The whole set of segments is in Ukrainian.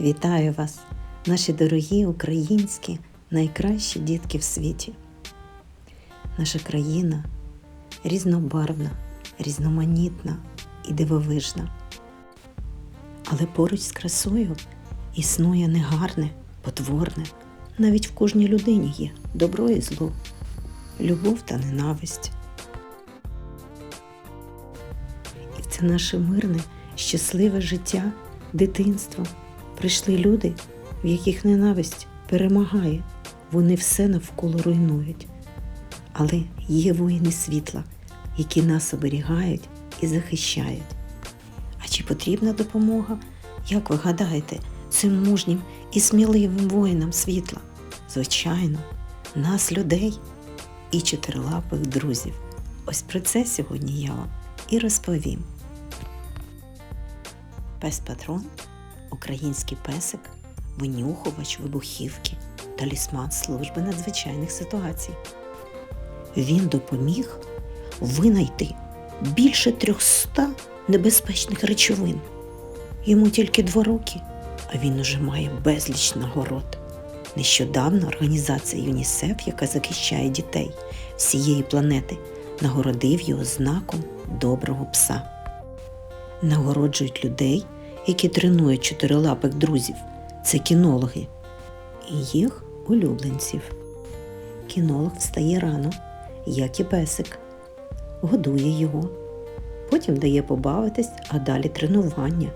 Вітаю вас, наші дорогі українські найкращі дітки в світі. Наша країна різнобарвна, різноманітна і дивовижна. Але поруч з красою існує негарне, потворне. Навіть в кожній людині є добро і зло, любов та ненависть. І це наше мирне, щасливе життя, дитинство прийшли люди, в яких ненависть перемагає, вони все навколо руйнують. Але є воїни світла, які нас оберігають і захищають. А чи потрібна допомога, як ви гадаєте, цим мужнім і сміливим воїнам світла? Звичайно, нас, людей і чотирилапих друзів. Ось про це сьогодні я вам і розповім. Пес патрон український песик, винюхувач вибухівки, талісман служби надзвичайних ситуацій. Він допоміг винайти більше 300 небезпечних речовин. Йому тільки два роки, а він уже має безліч нагород. Нещодавно організація ЮНІСЕФ, яка захищає дітей всієї планети, нагородив його знаком доброго пса. Нагороджують людей, які тренують чотирилапих друзів. Це кінологи і їх улюбленців. Кінолог встає рано, як і песик, годує його, потім дає побавитись, а далі тренування,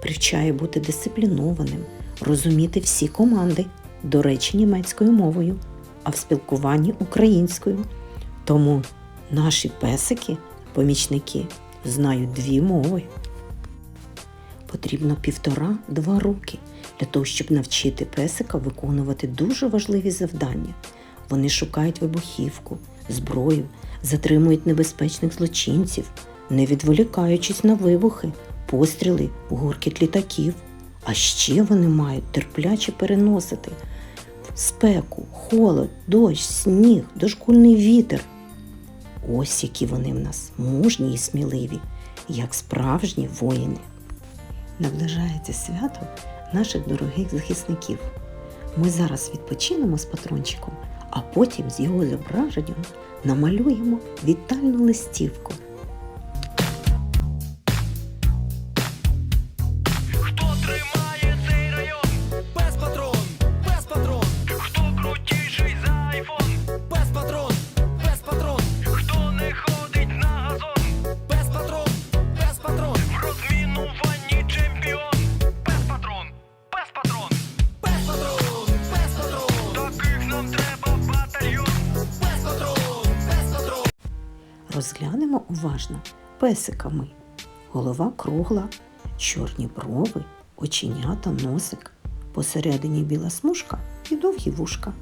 привчає бути дисциплінованим, розуміти всі команди, до речі, німецькою мовою, а в спілкуванні українською. Тому наші песики, помічники, знають дві мови. Потрібно півтора-два роки для того, щоб навчити песика виконувати дуже важливі завдання. Вони шукають вибухівку, зброю, затримують небезпечних злочинців, не відволікаючись на вибухи, постріли, гуркіт літаків. А ще вони мають терпляче переносити спеку, холод, дощ, сніг, дошкульний вітер. Ось які вони в нас мужні і сміливі, як справжні воїни. Наближається свято наших дорогих захисників. Ми зараз відпочинемо з патрончиком, а потім з його зображенням намалюємо вітальну листівку. Розглянемо уважно песиками. Голова кругла, чорні брови, оченята, носик, посередині біла смужка і довгі вушка.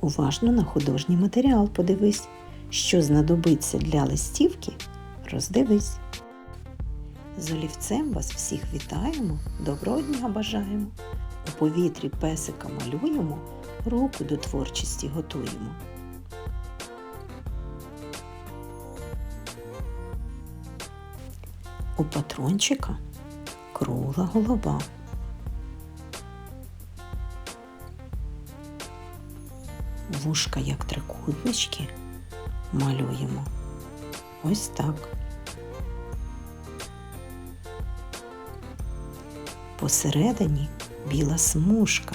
Уважно на художній матеріал подивись, що знадобиться для листівки, роздивись. З олівцем вас всіх вітаємо, доброго дня бажаємо. У повітрі песика малюємо, руку до творчості готуємо. У патрончика кругла голова. Вушка, як трикутнички, малюємо. Ось так. Посередині біла смужка,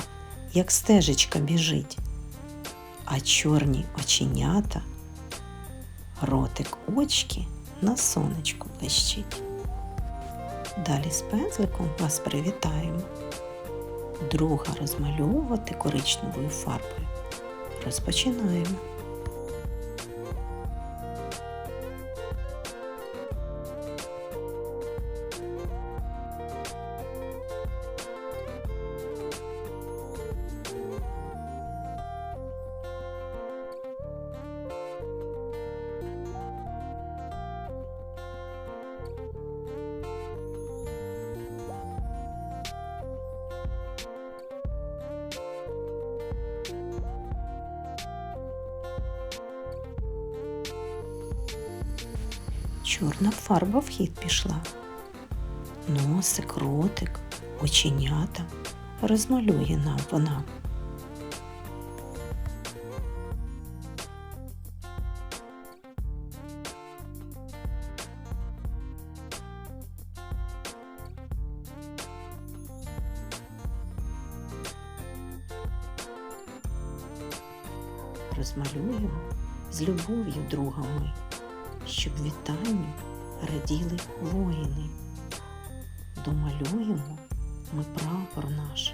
як стежечка біжить, а чорні оченята, ротик очки на сонечку блищить. Далі з пензликом вас привітаємо. Друга розмальовувати коричневою фарбою. Розпочинаємо. Чорна фарба в хід пішла. Носик, ротик, оченята розмалює нам вона. Розмалюємо з любов'ю другами, щоб вітанню раділи воїни. Домалюємо ми прапор наш,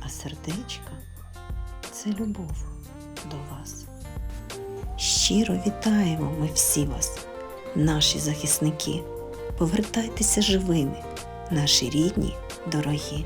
а сердечка це любов до вас. Щиро вітаємо ми всі вас, наші захисники. Повертайтеся живими, наші рідні, дорогі.